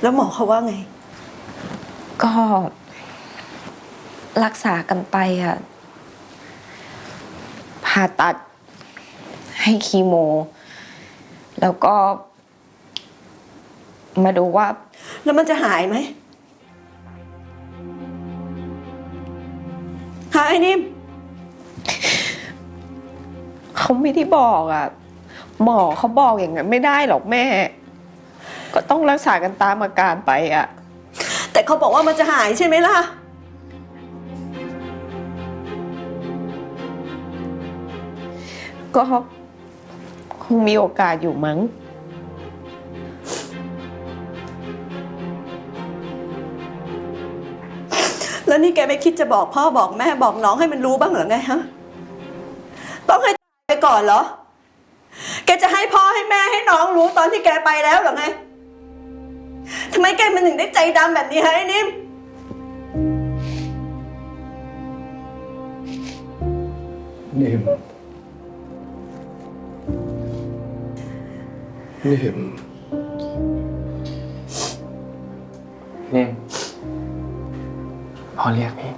แล้วหมอเขาว่าไง ก็ รักษากันไปอะผ่าตัด ให้คีโม แล้วก็ มาดูว่า แล้วมันจะหายไหมหายนิ่มเขาไม่ได้บอกอะหมอเขาบอกอย่างนั้นไม่ได้หรอกแม่ ก็ต้องรักษากันตามอาการไปอะแต่เขาบอกว่ามันจะหายใช่ไหมล่ะ ก็คงมีโอกาสอยู่มั้ง แล้วนี่แกไม่คิดจะบอกพ่อบอกแม่บอกน้องให้มันรู้บ้างเหรอไงฮะ ต้องให้ไปก่อนเหรอ แกจะให้พ่อให้แม่ให้น้องรู้ตอนที่แกไปแล้วเหรอไง ทำไมแกมันถึงได้ใจดำแบบนี้ฮะไอ้นิ่ม นิ่ม นิ่ม นิ่มพอเรียกพี่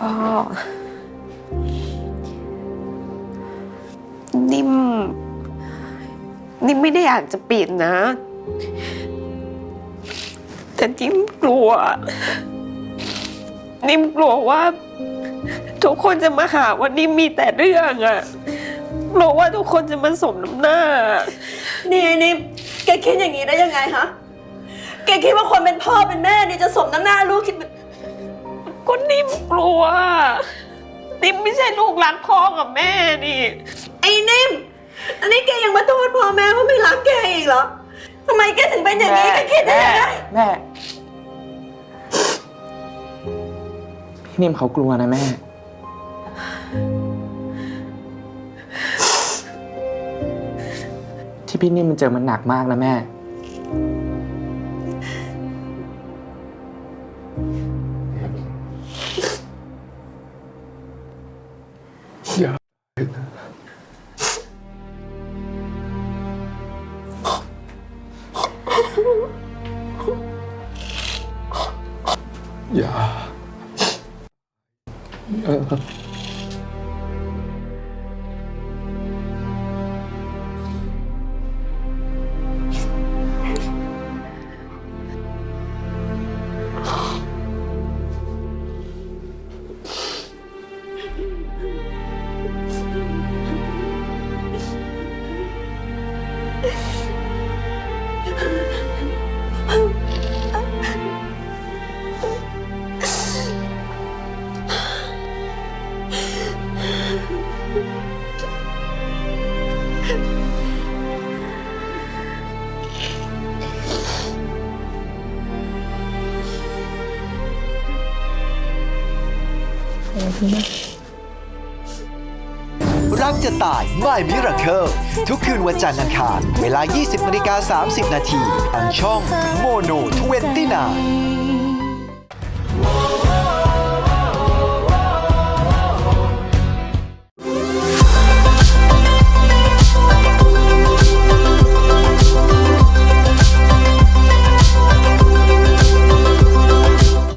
พ่อ นิ่ม นิ่มไม่ได้อยากจะปิดนะ แต่นิ่มกลัว นิ่มกลัวว่า ทุกคนจะมาหาว่านิ่มมีแต่เรื่องอะกลัวว่าทุกคนจะมาสมน้ำหน้า นี่ไอ้นิ่มแกคิดอย่างนี้ได้ยังไงฮะ แกคิดว่าคนเป็นพ่อเป็นแม่นี่จะสมน้ำหน้าลูกคิด ก็นิ่มกลัว นิ่มไม่ใช่ลูกรักพ่อกับแม่นี่ ไอ้นิ่ม อันนี้แกยังมาโทษพ่อแม่ว่าไม่รักแกอีกเหรอทำไมแกถึงเป็นอย่างนี้แกคิดได้ยังไงแม่ พี่นิ่มเขากลัวนะแม่ ที่พี่นิ่มมันเจอมันหนักมากนะแม่ อย่าอย่าเออ รักจะตาย My Miracle ทุกคืนวันจันทร์อังคาร เวลา 20นาฬิกา30 นาทีทางช่องโมโน29